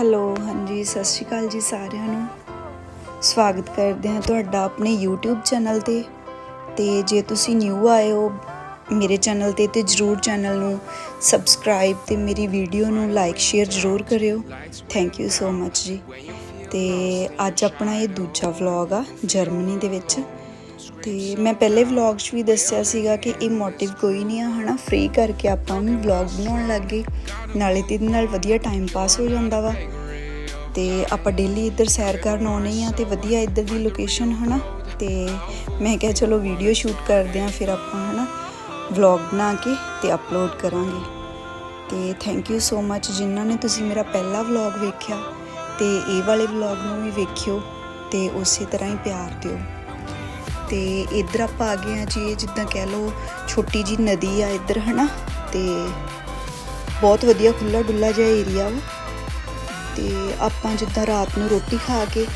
Hello, ਹਾਂਜੀ, ਸਤਿ ਸ਼੍ਰੀ ਅਕਾਲ ਜੀ ਸਾਰਿਆਂ ਨੂੰ। ਸਵਾਗਤ ਕਰਦੇ ਹਾਂ ਤੁਹਾਡਾ ਆਪਣੇ YouTube ਚੈਨਲ ਤੇ। ਤੇ ਜੇ ਤੁਸੀਂ ਨਿਊ ਆਏ ਹੋ ਮੇਰੇ ਚੈਨਲ ਤੇ ਤੇ ਜਰੂਰ ਚੈਨਲ ਨੂੰ ਸਬਸਕ੍ਰਾਈਬ ਤੇ ਮੇਰੀ ਵੀਡੀਓ ਨੂੰ ਲਾਈਕ ਸ਼ੇਅਰ ਜਰੂਰ ਕਰਿਓ। ਥੈਂਕ ਯੂ ਸੋ ਮੱਚ ਜੀ। ਤੇ ਅੱਜ ਆਪਣਾ ਇਹ ਦੂਜਾ ਵਲੌਗ ਆ ਜਰਮਨੀ ਦੇ ਵਿੱਚ। ਤੇ ਮੈਂ ਪਹਿਲੇ ਵਲੌਗ 'ਚ ਵੀ ਦੱਸਿਆ ਸੀਗਾ ਕਿ ਇਹ ਮੋਟਿਵ ਕੋਈ ਨਹੀਂ ਆ, ਹਨਾ? ਫ੍ਰੀ ਕਰਕੇ ਆਪਾਂ ਵੀ ਵਲੌਗ ਬਣਾਉਣ ਗਏ। ਨਾਲੇ ਤੇ ਨਾਲ ਵਧੀਆ ਟਾਈਮ ਪਾਸ ਹੋ ਜਾਂਦਾ ਵਾ। ਤੇ ਆਪਾਂ ਡੇਲੀ ਇੱਧਰ ਸੈਰ ਕਰਨ ਆਉਣੇ ਆ ਤੇ ਵਧੀਆ ਇੱਧਰ ਦੀ ਲੋਕੇਸ਼ਨ ਹਨਾ? ਤੇ ਮੈਂ ਕਿਹਾ ਚਲੋ ਵੀਡੀਓ ਸ਼ੂਟ ਕਰਦੇ ਆ, ਫਿਰ ਆਪਾਂ, ਹਨਾ? ਵਲੌਗ ਬਣਾ ਕੇ ਤੇ ਅਪਲੋਡ ਕਰਾਂਗੇ। ਤੇ ਥੈਂਕ ਯੂ ਸੋ ਮੱਚ ਜਿਨ੍ਹਾਂ ਨੇ ਤੁਸੀਂ ਮੇਰਾ ਪਹਿਲਾ ਵਲੌਗ ਵੇਖਿਆ। ਤੇ ਇਹ ਵਾਲੇ ਵਲੌਗ ਨੂੰ ਵੀ ਵੇਖਿਓ ਤੇ ਉਸੇ ਤਰ੍ਹਾਂ ਹੀ ਪਿਆਰ ਦਿਓ। ਤੇ ਇੱਧਰ ਆਪਾਂ ਆ ਗਏ ਆ ਜੀ, ਇਹ ਜਿੱਦਾਂ ਕਹਿ ਲਓ ਛੋਟੀ ਜੀ ਨਦੀ ਆ ਇੱਧਰ, ਹਨਾ? ਤੇ ਬਹੁਤ ਵਧੀਆ ਖੁੱਲਾ ਡੁੱਲਾ ਜਿਹਾ ਏਰੀਆ ਵਾ। ਤੇ ਆਪਾਂ ਜਿੱਦਾਂ ਰਾਤ ਨੂੰ ਰੋਟੀ ਖਾ ਕੇ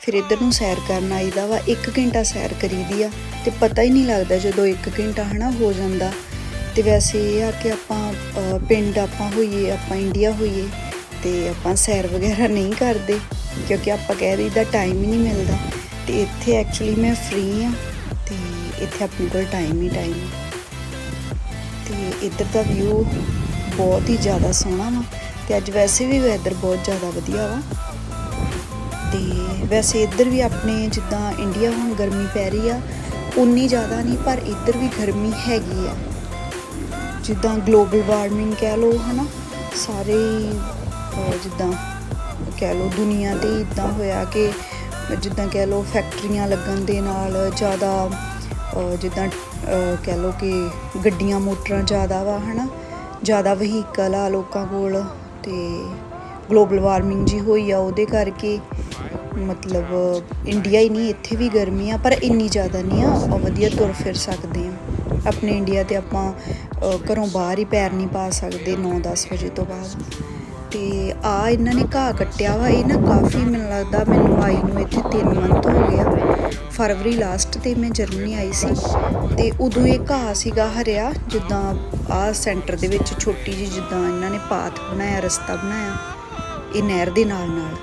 ਫਿਰ ਇੱਧਰ ਨੂੰ ਸੈਰ ਕਰਨ ਆਈਦਾ ਵਾ। 1 ਘੰਟਾ ਸੈਰ ਕਰੀਦੀ ਆ ਤੇ ਪਤਾ ਹੀ ਨਹੀਂ ਲੱਗਦਾ ਜਦੋਂ 1 ਘੰਟਾ, ਹਨਾ, ਹੋ ਜਾਂਦਾ। ਤੇ ਵੈਸੇ ਇਹ ਆ ਕਿ ਆਪਾਂ ਪਿੰਡ ਆਪਾਂ ਹੋਈਏ, ਆਪਾਂ ਇੰਡੀਆ ਹੋਈਏ ਤੇ ਆਪਾਂ ਸੈਰ ਵਗੈਰਾ ਨਹੀਂ ਕਰਦੇ ਕਿਉਂਕਿ ਆਪਾਂ ਕਹਿ ਰਹੀ ਦਾ ਟਾਈਮ ਹੀ ਨਹੀਂ ਮਿਲਦਾ। ਤੇ ਇੱਥੇ ਐਕਚੁਅਲੀ ਮੈਂ ਫ੍ਰੀ ਆ। ਇੱਥੇ ਆਪਣੇ ਕੋਲ ਟਾਈਮ ਹੀ ਟਾਈਮ ਤੇ ਇੱਧਰ ਦਾ ਵਿਊ ਬਹੁਤ ਹੀ ਜ਼ਿਆਦਾ ਸੋਹਣਾ ਵਾ। ਤੇ ਅੱਜ ਵੈਸੇ ਵੀ ਵੈਦਰ ਬਹੁਤ ਜ਼ਿਆਦਾ ਵਧੀਆ ਵਾ। ਤੇ ਵੈਸੇ ਇੱਧਰ ਵੀ ਆਪਣੇ ਜਿੱਦਾਂ ਇੰਡੀਆ ਹੁਣ ਗਰਮੀ ਪੈ ਰਹੀ ਆ, ਉਨੀ ਜ਼ਿਆਦਾ ਨਹੀਂ, ਪਰ ਇੱਧਰ ਵੀ ਗਰਮੀ ਹੈਗੀ ਆ। ਜਿੱਦਾਂ ਗਲੋਬਲ ਵਾਰਮਿੰਗ ਕਹਿ ਲਓ, ਹਨਾ, ਸਾਰੇ ਜਿੱਦਾਂ ਕਹਿ ਲਓ, ਦੁਨੀਆ ਤੇ ਇਦਾਂ ਹੋਇਆ ਕਿ ਜਿੱਦਾਂ ਕਹਿ ਲਓ ਫੈਕਟਰੀਆਂ ਲੱਗਣ ਦੇ ਨਾਲ ਜ਼ਿਆਦਾ ਜਿੱਦਾਂ ਕਹਿ ਲਓ ਕਿ ਗੱਡੀਆਂ ਮੋਟਰਾਂ ਜ਼ਿਆਦਾ ਵਾ, ਹਨਾ? ਜ਼ਿਆਦਾ ਵਹੀਕਲ ਆ ਲੋਕਾਂ ਕੋਲ ਤੇ ਗਲੋਬਲ ਵਾਰਮਿੰਗ ਜੀ ਹੋਈ ਆ, ਉਹਦੇ ਕਰਕੇ ਮਤਲਬ ਇੰਡੀਆ ਹੀ ਨਹੀਂ, ਇੱਥੇ ਵੀ ਗਰਮੀ ਆ, ਪਰ ਇੰਨੀ ਜ਼ਿਆਦਾ ਨਹੀਂ ਆ, ਆਪਾਂ ਵਧੀਆ ਤੁਰ ਫਿਰ ਸਕਦੇ ਆ ਆਪਣੇ ਇੰਡੀਆ ਤੇ ਆਪਾਂ ਘਰੋਂ ਬਾਹਰ ਹੀ ਪੈਰ ਨਹੀਂ ਪਾ ਸਕਦੇ 9-10 ਵਜੇ ਤੋਂ ਬਾਅਦ। ਤੇ ਆ ਇਹਨਾਂ ਨੇ ਘਾਹ ਕੱਟਿਆ ਵਾ, ਇਹ ਨਾ ਕਾਫੀ ਮੈਨੂੰ ਲੱਗਦਾ ਮੈਨੂੰ ਆਈ ਨੂੰ ਇੱਥੇ 3 ਮੰਥ ਹੋ ਗਿਆ ਫਰਵਰੀ ਲਾਸਟ ਤੇ ਮੈਂ ਜਰਮਨੀ ਆਈ ਸੀ ਤੇ ਉਦੋਂ ਇਹ ਘਾਹ ਸੀਗਾ ਹਰਿਆ, ਜਿੱਦਾਂ ਆ ਸੈਂਟਰ ਦੇ ਵਿੱਚ ਛੋਟੀ ਜੀ ਜਿੱਦਾਂ ਇਹਨਾਂ ਨੇ ਪਾਥ ਬਣਾਇਆ, ਰਸਤਾ ਬਣਾਇਆ, ਇਹ ਨਹਿਰ ਦੇ ਨਾਲ ਨਾਲ।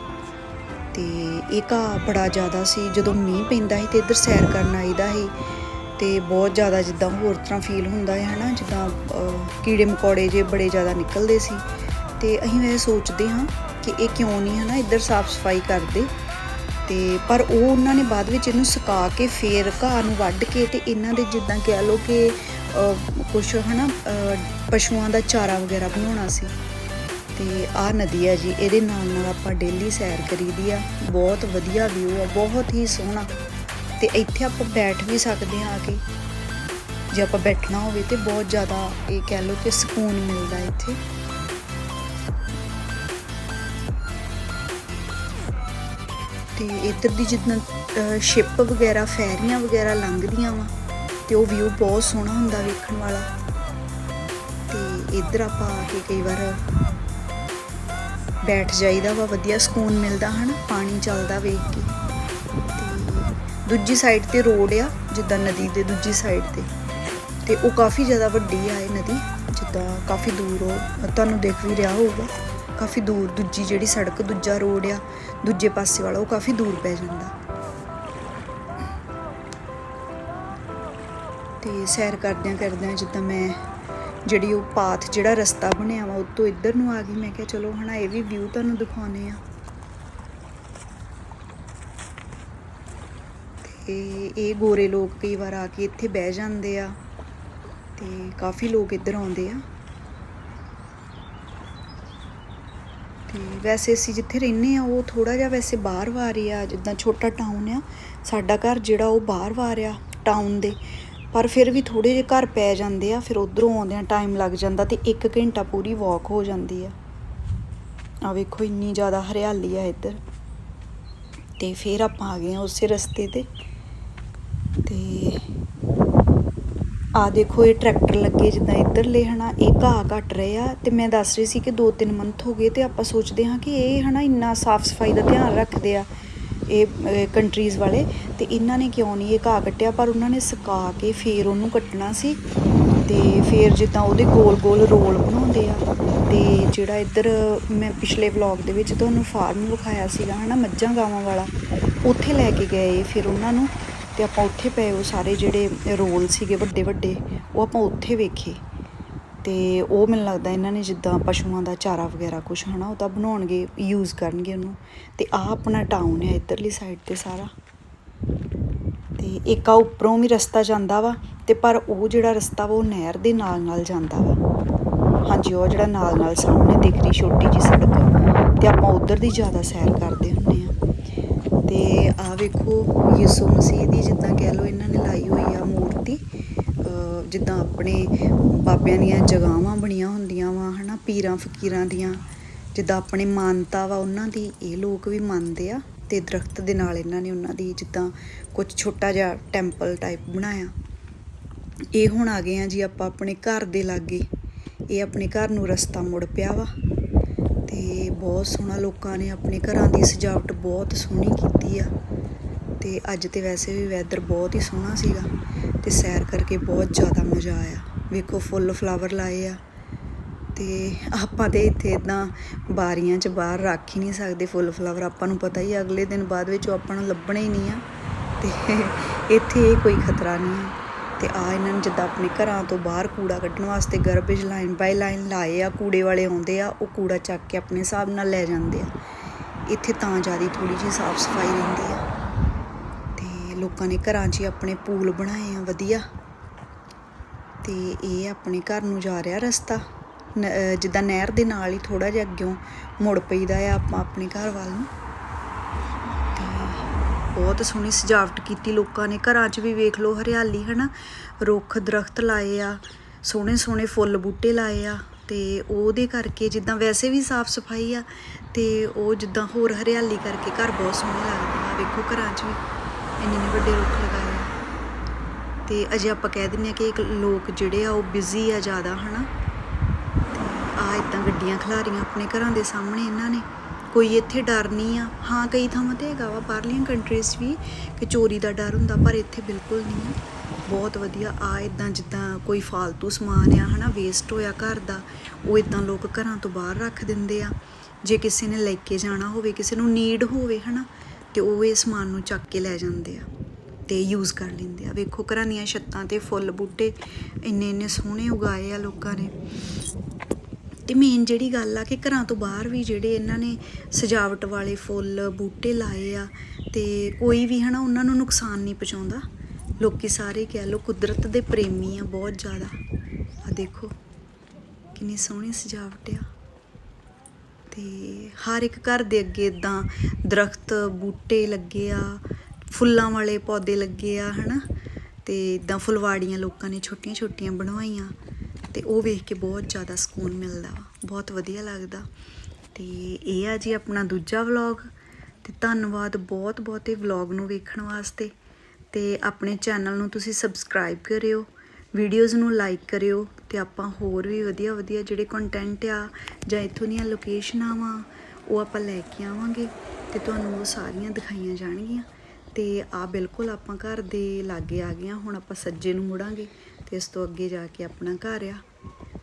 ਤੇ ਇਹ ਘਾਹ ਬੜਾ ਜ਼ਿਆਦਾ ਸੀ, ਜਦੋਂ ਮੀਂਹ ਪੈਂਦਾ ਸੀ ਤੇ ਇੱਧਰ ਸੈਰ ਕਰਨ ਆਈਦਾ ਸੀ ਤੇ ਬਹੁਤ ਜ਼ਿਆਦਾ ਜਿੱਦਾਂ ਹੋਰ ਤਰ੍ਹਾਂ ਫੀਲ ਹੁੰਦਾ ਹੈ ਹਨਾ, ਜਿੱਦਾਂ ਕੀੜੇ ਮਕੌੜੇ ਜੇ ਬੜੇ ਜ਼ਿਆਦਾ ਨਿਕਲਦੇ ਸੀ। ਤੇ ਅਸੀਂ ਇਹ ਸੋਚਦੇ ਹਾਂ ਕਿ ਇਹ ਕਿਉਂ ਨਹੀਂ, ਹਨਾ, ਇੱਧਰ ਸਾਫ਼ ਸਫ਼ਾਈ ਕਰਦੇ। ਤੇ ਪਰ ਉਹ ਉਹਨਾਂ ਨੇ ਬਾਅਦ ਵਿੱਚ ਇਹਨੂੰ ਸੁਕਾ ਕੇ ਫੇਰ ਘਾਹ ਨੂੰ ਵੱਢ ਕੇ ਤੇ ਇਹਨਾਂ ਦੇ ਜਿੱਦਾਂ ਕਹਿ ਲਓ ਕਿ ਕੁਝ ਹਨਾ ਅਹ, ਪਸ਼ੂਆਂ ਦਾ ਚਾਰਾ ਵਗੈਰਾ ਬਣਾਉਣਾ ਸੀ। ਤੇ ਆਹ ਨਦੀ ਆ ਜੀ ਇਹਦੇ ਨਾਲ ਨਾਲ ਆਪਾਂ ਡੇਲੀ ਸੈਰ ਕਰੀਦੀ ਆ। ਬਹੁਤ ਵਧੀਆ ਵਿਊ ਆ ਬਹੁਤ ਹੀ ਸੋਹਣਾ। ਤੇ ਇੱਥੇ ਆਪਾਂ ਬੈਠ ਵੀ ਸਕਦੇ ਆ ਆ ਕੇ। ਜੇ ਆਪਾਂ ਬੈਠਣਾ ਹੋਵੇ ਤੇ ਬਹੁਤ ਜ਼ਿਆਦਾ ਇਹ ਕਹਿ ਲਓ ਕਿ ਸਕੂਨ ਮਿਲਦਾ ਇੱਥੇ। ਤੇ ਇੱਧਰ ਦੀ ਜਿੱਦਾਂ ਸ਼ਿਪ ਵਗੈਰਾ, ਫੈਰੀਆਂ ਵਗੈਰਾ ਲੰਘਦੀਆਂ ਵਾ, ਤੇ ਉਹ ਵਿਊ ਬਹੁਤ ਸੋਹਣਾ ਹੁੰਦਾ ਵੇਖਣ ਵਾਲਾ। ਤੇ ਇੱਧਰ ਆਪਾਂ ਆ ਕੇ ਕਈ ਵਾਰ ਬੈਠ ਜਾਈਦਾ ਵਾ, ਵਧੀਆ ਸਕੂਨ ਮਿਲਦਾ, ਹਨ? ਪਾਣੀ ਚੱਲਦਾ ਵੇਖ ਕੇ। ਤੇ ਦੂਜੀ ਸਾਈਡ ਤੇ ਰੋਡ ਆ, ਜਿੱਦਾਂ ਨਦੀ ਦੇ ਦੂਜੀ ਸਾਈਡ ਤੇ। ਤੇ ਉਹ ਕਾਫੀ ਜ਼ਿਆਦਾ ਵੱਡੀ ਆ ਇਹ ਨਦੀ, ਜਿੱਦਾਂ ਕਾਫੀ ਦੂਰ ਉਹ, ਤੁਹਾਨੂੰ ਦੇਖ ਵੀ ਰਿਹਾ ਹੋਊਗਾ। ਕਾਫੀ ਦੂਰ, ਦੂਜੀ ਜਿਹੜੀ ਸੜਕ, ਦੂਜਾ ਰੋਡ ਆ, ਦੂਜੇ ਪਾਸੇ ਵਾਲਾ, ਉਹ ਕਾਫੀ ਦੂਰ ਪੈ ਜਾਂਦਾ। ਤੇ ਸੈਰ ਕਰਦਿਆਂ ਕਰਦਿਆਂ ਜਿੱਦਾਂ ਮੈਂ ਜਿਹੜੀ ਉਹ ਪਾਥ, ਜਿਹੜਾ ਰਸਤਾ ਬਣਿਆ ਵਾ, ਉਹ ਤੋਂ ਇੱਧਰ ਨੂੰ ਆ ਗਈ। ਮੈਂ ਕਿਹਾ, ਚਲੋ ਹਨਾ ਇਹ ਵੀ ਵਿਊ ਤੁਹਾਨੂੰ ਦਿਖਾਉਨੇ ਆ ਤੇ ਇਹ ਗੋਰੇ ਲੋਕ ਕਈ ਵਾਰ ਆ ਕੇ ਇੱਥੇ ਬਹਿ ਜਾਂਦੇ ਆ, ਤੇ ਕਾਫੀ ਲੋਕ ਇੱਧਰ ਆਉਂਦੇ ਆ। ਤੇ ਵੈਸੇ ਅਸੀਂ ਜਿੱਥੇ ਰਹਿੰਦੇ ਆ ਉਹ ਥੋੜਾ ਜਿਹਾ ਵੈਸੇ ਬਾਹਰ ਵਾਰ ਆ, ਜਿੱਦਾਂ ਛੋਟਾ ਟਾਊਨ ਆ, ਸਾਡਾ ਘਰ ਜਿਹੜਾ ਉਹ ਬਾਹਰ ਵਾਰਿਆ ਟਾਊਨ ਦੇ, ਪਰ ਫਿਰ ਵੀ ਥੋੜੇ ਜਿਹੇ ਘਰ ਪੈ ਜਾਂਦੇ ਆ, ਫਿਰ ਉਧਰੋਂ ਆਉਂਦਿਆਂ ਟਾਈਮ ਲੱਗ ਜਾਂਦਾ ਤੇ 1 ਘੰਟਾ ਪੂਰੀ ਵਾਕ ਹੋ ਜਾਂਦੀ ਆ। ਆ ਵੇਖੋ, ਇੰਨੀ ਜ਼ਿਆਦਾ ਹਰਿਆਲੀ ਆ ਇੱਧਰ। ਤੇ ਫਿਰ ਆਪਾਂ ਆ ਗਏ ਆ ਉਸੇ ਰਸਤੇ ਤੇ ਤੇ ਆ ਦੇਖੋ, ਇਹ ਟਰੈਕਟਰ ਲੱਗੇ ਜਿੱਦਾਂ ਇੱਧਰਲੇ, ਹਨਾ, ਇਹ ਘਾਹ ਕੱਟ ਰਹੇ ਆ ਤੇ ਮੈਂ ਦੱਸ ਰਹੀ ਸੀ ਕਿ 2-3 ਮੰਥ ਹੋ ਗਏ ਤੇ ਆਪਾਂ ਸੋਚਦੇ ਹਾਂ ਕਿ ਇਹ, ਹਨਾ, ਇੰਨਾ ਸਾਫ਼ ਸਫ਼ਾਈ ਦਾ ਧਿਆਨ ਰੱਖਦੇ ਆ ਇਹ ਕੰਟਰੀਜ਼ ਵਾਲੇ ਤੇ ਇਹਨਾਂ ਨੇ ਕਿਉਂ ਨਹੀਂ ਇਹ ਘਾਹ ਕੱਟਿਆ? ਪਰ ਉਹਨਾਂ ਨੇ ਸੁਕਾ ਕੇ ਫੇਰ ਉਹਨੂੰ ਕੱਟਣਾ ਸੀ ਤੇ ਫਿਰ ਜਿੱਦਾਂ ਉਹਦੇ ਗੋਲ-ਗੋਲ ਰੋਲ ਬਣਾਉਂਦੇ ਆ ਤੇ ਜਿਹੜਾ ਇੱਧਰ ਮੈਂ ਪਿਛਲੇ ਵਲੌਗ ਦੇ ਵਿੱਚ ਤੁਹਾਨੂੰ ਫਾਰਮ ਵਿਖਾਇਆ ਸੀਗਾ, ਹਨਾ, ਮੱਝਾਂ ਗਾਵਾਂ ਵਾਲਾ, ਉੱਥੇ ਲੈ ਕੇ ਗਏ ਫਿਰ ਉਹਨਾਂ ਨੂੰ ਤੇ ਆਪਾਂ ਉੱਥੇ ਪਏ ਉਹ ਸਾਰੇ ਜਿਹੜੇ ਰੋਲ ਸੀਗੇ ਵੱਡੇ ਵੱਡੇ, ਉਹ ਆਪਾਂ ਉੱਥੇ ਵੇਖੇ। ਤੇ ਉਹ ਮੈਨੂੰ ਲੱਗਦਾ ਇਹਨਾਂ ਨੇ ਜਿੱਦਾਂ ਪਸ਼ੂਆਂ ਦਾ ਚਾਰਾ ਵਗੈਰਾ ਕੁਝ ਹਨਾ, ਉਹ ਤਾਂ ਬਣਾਉਣਗੇ ਯੂਜ਼ ਕਰਨਗੇ ਉਹਨੂੰ। ਤੇ ਆਹ ਆਪਣਾ ਟਾਊਨ ਹੈ ਇੱਧਰਲੀ ਸਾਈਡ ਤੇ ਸਾਰਾ। ਤੇ ਇੱਕ ਆ ਉੱਪਰੋਂ ਵੀ ਰਸਤਾ ਜਾਂਦਾ ਵਾ, ਤੇ ਪਰ ਉਹ ਜਿਹੜਾ ਰਸਤਾ ਵਾ ਉਹ ਨਹਿਰ ਦੇ ਨਾਲ ਨਾਲ ਜਾਂਦਾ ਵਾ। ਹਾਂਜੀ, ਉਹ ਜਿਹੜਾ ਨਾਲ ਨਾਲ ਸਾਹਮਣੇ ਦਿਖ ਰਹੀ ਛੋਟੀ ਜੀ ਸੜਕ, ਤੇ ਆਪਾਂ ਉਧਰ ਦੀ ਜ਼ਿਆਦਾ ਸੈਰ ਕਰਦੇ ਹੁੰਦੇ ਤੇ ਆ ਵੇਖੋ ਯਿਸੂ ਮਸੀਹ ਦੀ ਜਿੱਦਾਂ ਕਹਿ ਲਓ ਇਹਨਾਂ ਨੇ ਲਾਈ ਹੋਈ ਆ ਮੂਰਤੀ ਜਿੱਦਾਂ ਆਪਣੇ ਬਾਬਿਆਂ ਦੀਆਂ ਜਗਾਵਾਂ ਬਣੀਆਂ ਹੁੰਦੀਆਂ ਵਾ, ਹਨਾ, ਪੀਰਾਂ ਫਕੀਰਾਂ ਦੀਆਂ, ਜਿੱਦਾਂ ਆਪਣੇ ਮਾਨਤਾ ਵਾ ਉਹਨਾਂ ਦੀ, ਇਹ ਲੋਕ ਵੀ ਮੰਨਦੇ ਆ ਤੇ ਦਰਖਤ ਦੇ ਨਾਲ ਇਹਨਾਂ ਨੇ ਉਹਨਾਂ ਦੀ ਜਿੱਦਾਂ ਕੁਝ ਛੋਟਾ ਜਿਹਾ ਟੈਂਪਲ ਟਾਈਪ ਬਣਾਇਆ। ਇਹ ਹੁਣ ਆ ਗਏ ਆ ਜੀ ਆਪਾਂ ਆਪਣੇ ਘਰ ਦੇ ਲਾਗੇ, ਇਹ ਆਪਣੇ ਘਰ ਨੂੰ ਰਸਤਾ ਮੁੜ ਪਿਆ ਵਾ। ਤੇ ਬਹੁਤ ਸੋਹਣਾ ਲੋਕਾਂ ਨੇ ਆਪਣੇ ਘਰਾਂ ਦੀ ਸਜਾਵਟ ਬਹੁਤ ਸੋਹਣੀ ਕੀਤੀ ਆ। ਤੇ ਅੱਜ ਤੇ ਵੈਸੇ ਵੀ ਵੈਦਰ ਬਹੁਤ ਹੀ ਸੋਹਣਾ ਸੀਗਾ ਤੇ ਸੈਰ ਕਰਕੇ ਬਹੁਤ ਜ਼ਿਆਦਾ ਮਜ਼ਾ ਆਇਆ। ਵੇਖੋ ਫੁੱਲ ਫਲਾਵਰ ਲਾਏ ਆ ਤੇ ਆਪਾਂ ਤੇ ਇੱਥੇ ਇਦਾਂ ਬਾਰੀਆਂ 'ਚ ਬਾਹਰ ਰੱਖ ਹੀ ਨਹੀਂ ਸਕਦੇ ਫੁੱਲ ਫਲਾਵਰ ਆਪਾਂ ਨੂੰ ਪਤਾ ਹੀ ਆ, ਅਗਲੇ ਦਿਨ ਬਾਅਦ ਵਿੱਚ ਉਹ ਆਪਾਂ ਨੂੰ ਲੱਭਣੇ ਹੀ ਨਹੀਂ ਆ ਤੇ ਇੱਥੇ ਇਹ ਕੋਈ ਖਤਰਾ ਨਹੀਂ ਆ। ਤੇ ਆ ਇਹਨਾਂ ਨੇ ਜਿੱਦਾਂ ਆਪਣੇ ਘਰਾਂ ਤੋਂ ਬਾਹਰ ਕੂੜਾ ਕੱਢਣ ਵਾਸਤੇ ਗਰਬੇਜ ਲਾਈਨ ਬਾਈ ਲਾਈਨ ਲਾਏ ਆ, ਕੂੜੇ ਵਾਲੇ ਆਉਂਦੇ ਆ, ਉਹ ਕੂੜਾ ਚੱਕ ਕੇ ਆਪਣੇ ਹਿਸਾਬ ਨਾਲ ਲੈ ਜਾਂਦੇ ਆ। ਇੱਥੇ ਤਾਂ ਜ਼ਿਆਦਾ ਥੋੜੀ ਜਿਹੀ ਸਾਫ਼ ਸਫ਼ਾਈ ਰਹਿੰਦੀ ਆ। ਤੇ ਲੋਕਾਂ ਨੇ ਘਰਾਂ 'ਚ ਹੀ ਆਪਣੇ ਪੂਲ ਬਣਾਏ ਆ, ਵਧੀਆ। ਤੇ ਇਹ ਆਪਣੇ ਘਰ ਨੂੰ ਜਾ ਰਿਹਾ ਰਸਤਾ। ਨ- ਜਿੱਦਾਂ ਨਹਿਰ ਦੇ ਨਾਲ ਹੀ ਥੋੜਾ ਜਿਹਾ ਅੱਗਿਓਂ ਮੁੜ ਪਈਦਾ ਆ ਆਪਾਂ ਆਪਣੇ ਘਰ ਵੱਲ ਨੂੰ। ਬਹੁਤ ਸੋਹਣੀ ਸਜਾਵਟ ਕੀਤੀ ਲੋਕਾਂ ਨੇ। ਘਰਾਂ 'ਚ ਵੀ ਵੇਖ ਲਓ ਹਰਿਆਲੀ, ਹਨਾ? ਰੁੱਖ ਦਰਖਤ ਲਾਏ ਆ, ਸੋਹਣੇ ਸੋਹਣੇ ਫੁੱਲ ਬੂਟੇ ਲਾਏ ਆ ਤੇ ਉਹਦੇ ਕਰਕੇ ਜਿੱਦਾਂ ਵੈਸੇ ਵੀ ਸਾਫ਼ ਸਫ਼ਾਈ ਆ ਤੇ ਉਹ ਜਿੱਦਾਂ ਹੋਰ ਹਰਿਆਲੀ ਕਰਕੇ ਘਰ ਬਹੁਤ ਸੋਹਣੇ ਲੱਗਦੇ ਆ ਵੇਖੋ ਘਰਾਂ 'ਚ ਵੀ ਇੰਨੇ ਇੰਨੇ ਵੱਡੇ ਰੁੱਖ ਲਗਾਏ ਆ। ਤੇ ਅਜੇ ਆਪਾਂ ਕਹਿ ਦਿੰਦੇ ਆ ਕਿ ਇੱਕ ਲੋਕ ਜਿਹੜੇ ਆ ਉਹ ਬਿਜ਼ੀ ਆ ਜ਼ਿਆਦਾ, ਹਨਾ? ਆ ਇਦਾਂ ਗੱਡੀਆਂ ਖਿਲਾਰੀਆਂ ਆਪਣੇ ਘਰਾਂ ਦੇ ਸਾਹਮਣੇ ਇਹਨਾਂ ਨੇ। ਕੋਈ ਇੱਥੇ ਡਰ ਨਹੀਂ ਆ। ਹਾਂ, ਕਈ ਥਾਵਾਂ ਤੇ ਹੈਗਾ ਵਾ, ਬਾਹਰਲੀਆਂ ਕੰਟਰੀਜ਼ ਵੀ ਕਿ ਚੋਰੀ ਦਾ ਡਰ ਹੁੰਦਾ, ਪਰ ਇੱਥੇ ਬਿਲਕੁਲ ਨਹੀਂ ਆ। ਬਹੁਤ ਵਧੀਆ। ਆ ਇਦਾਂ ਜਿੱਦਾਂ ਕੋਈ ਫਾਲਤੂ ਸਮਾਨ ਆ, ਹਨਾ ਵੇਸਟ ਹੋਇਆ ਘਰ ਦਾ, ਉਹ ਇਦਾਂ ਲੋਕ ਘਰਾਂ ਤੋਂ ਬਾਹਰ ਰੱਖ ਦਿੰਦੇ ਆ। ਜੇ ਕਿਸੇ ਨੇ ਲੈ ਕੇ ਜਾਣਾ ਹੋਵੇ, ਕਿਸੇ ਨੂੰ ਨੀਡ ਹੋਵੇ, ਹਨਾ, ਤੇ ਉਹ ਇਹ ਸਮਾਨ ਨੂੰ ਚੱਕ ਕੇ ਲੈ ਜਾਂਦੇ ਆ ਤੇ ਯੂਜ਼ ਕਰ ਲੈਂਦੇ ਆ। ਵੇਖੋ, ਘਰਾਂ ਦੀਆਂ ਛੱਤਾਂ ਤੇ ਫੁੱਲ ਬੂਟੇ ਇੰਨੇ ਇੰਨੇ ਸੋਹਣੇ ਉਗਾਏ ਆ ਲੋਕਾਂ ਨੇ। ਤੇ ਮੇਨ ਜਿਹੜੀ ਗੱਲ ਆ ਕਿ ਘਰਾਂ ਤੋਂ ਬਾਹਰ ਵੀ ਜਿਹੜੇ ਇਹਨਾਂ ਨੇ ਸਜਾਵਟ ਵਾਲੇ ਫੁੱਲ, ਬੂਟੇ ਲਾਏ ਆ ਤੇ ਕੋਈ ਵੀ ਹਨਾ ਉਹਨਾਂ ਨੂੰ ਨੁਕਸਾਨ ਨਹੀਂ ਪਹੁੰਚਾਉਂਦਾ। ਲੋਕੀ ਸਾਰੇ ਕਹਿ ਲੋ ਕੁਦਰਤ ਦੇ ਪ੍ਰੇਮੀ ਆ ਬਹੁਤ ਜ਼ਿਆਦਾ। ਆ ਦੇਖੋ ਕਿੰਨੀ ਸੋਹਣੀ ਸਜਾਵਟ ਆ। ਤੇ ਹਰ ਇੱਕ ਘਰ ਦੇ ਅੱਗੇ ਇਦਾਂ ਦਰਖਤ, ਬੂਟੇ ਲੱਗੇ ਆ, ਫੁੱਲਾਂ ਵਾਲੇ ਪੌਦੇ ਲੱਗੇ ਆ ਹਨਾ। ਤੇ ਇਦਾਂ ਫੁਲਵਾੜੀਆਂ ਲੋਕਾਂ ਨੇ ਛੋਟੀਆਂ ਛੋਟੀਆਂ ਬਣਵਾਈਆਂ। ਤੇ ਉਹ ਵੇਖ ਕੇ ਬਹੁਤ ਜ਼ਿਆਦਾ ਸਕੂਨ ਮਿਲਦਾ ਵਾ, ਬਹੁਤ ਵਧੀਆ ਲੱਗਦਾ। ਤੇ ਇਹ ਆ ਜੀ ਆਪਣਾ ਦੂਜਾ ਵਲੌਗ ਤੇ ਧੰਨਵਾਦ ਬਹੁਤ ਬਹੁਤ ਇਹ ਵਲੌਗ ਨੂੰ ਵੇਖਣ ਵਾਸਤੇ। ਤੇ ਆਪਣੇ ਚੈਨਲ ਨੂੰ ਤੁਸੀਂ ਸਬਸਕ੍ਰਾਈਬ ਕਰਿਓ ਵੀਡੀਓਜ਼ ਨੂੰ ਲਾਈਕ ਕਰਿਓ ਤੇ ਆਪਾਂ ਹੋਰ ਵੀ ਵਧੀਆ ਵਧੀਆ ਜਿਹੜੇ ਕੰਟੈਂਟ ਆ ਜਾਂ ਇੱਥੋਂ ਦੀਆਂ ਲੋਕੇਸ਼ਨਾਂ ਵਾ ਉਹ ਆਪਾਂ ਲੈ ਕੇ ਆਵਾਂਗੇ ਤੇ ਤੁਹਾਨੂੰ ਉਹ ਸਾਰੀਆਂ ਦਿਖਾਈਆਂ ਜਾਣਗੀਆਂ। ਤੇ ਆ ਬਿਲਕੁਲ ਆਪਾਂ ਘਰ ਦੇ ਲਾਗੇ ਆ ਗਏ ਆ, ਹੁਣ ਆਪਾਂ ਸੱਜੇ ਨੂੰ ਮੁੜਾਂਗੇ ਤੇ ਇਸ ਤੋਂ ਅੱਗੇ ਜਾ ਕੇ ਆਪਣਾ ਘਰ ਆ।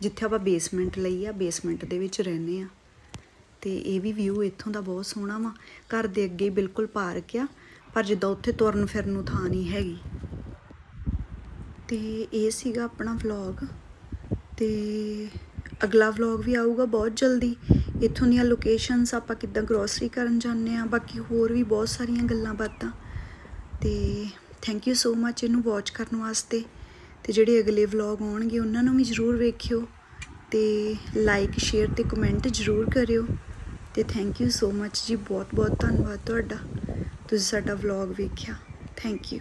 ਜਿੱਥੇ ਆਪਾਂ ਬੇਸਮੈਂਟ ਲਈ ਆ ਬੇਸਮੈਂਟ ਦੇ ਵਿੱਚ ਰਹਿੰਦੇ ਆ। ਤੇ ਇਹ ਵੀ ਵਿਊ ਇੱਥੋਂ ਦਾ ਬਹੁਤ ਸੋਹਣਾ ਵਾ। ਘਰ ਦੇ ਅੱਗੇ ਬਿਲਕੁਲ ਪਾਰਕ ਆ, ਪਰ ਜਿੱਦਾਂ ਉੱਥੇ ਤੁਰਨ ਫਿਰਨ ਨੂੰ ਥਾਂ ਨਹੀਂ ਹੈਗੀ। ਤੇ ਇਹ ਸੀਗਾ ਆਪਣਾ ਵਲੌਗ ਤੇ ਅਗਲਾ ਵਲੌਗ ਵੀ ਆਊਗਾ ਬਹੁਤ ਜਲਦੀ। ਇੱਥੋਂ ਦੀਆਂ ਲੋਕੇਸ਼ਨਸ ਆਪਾਂ ਕਿੱਦਾਂ ਗਰੋਸਰੀ ਕਰਨ ਜਾਂਦੇ ਆ, ਬਾਕੀ ਹੋਰ ਵੀ ਬਹੁਤ ਸਾਰੀਆਂ ਗੱਲਾਂ ਬਾਤਾਂ। ਤੇ ਥੈਂਕ ਯੂ ਸੋ ਮੱਚ ਇਹਨੂੰ ਵਾਚ ਕਰਨ ਵਾਸਤੇ। ਤੇ ਜਿਹੜੇ ਅਗਲੇ ਵਲੌਗ ਆਉਣਗੇ, ਉਹਨਾਂ ਨੂੰ ਵੀ ਜ਼ਰੂਰ ਵੇਖਿਓ ਤੇ ਲਾਈਕ ਸ਼ੇਅਰ ਤੇ ਕਮੈਂਟ ਜ਼ਰੂਰ ਕਰਿਓ। ਤੇ ਥੈਂਕ ਯੂ ਸੋ ਮੱਚ ਜੀ ਬਹੁਤ ਬਹੁਤ ਧੰਨਵਾਦ ਤੁਹਾਡਾ। ਤੁਸੀਂ ਸਾਡਾ ਵਲੌਗ ਵੇਖਿਆ। Thank you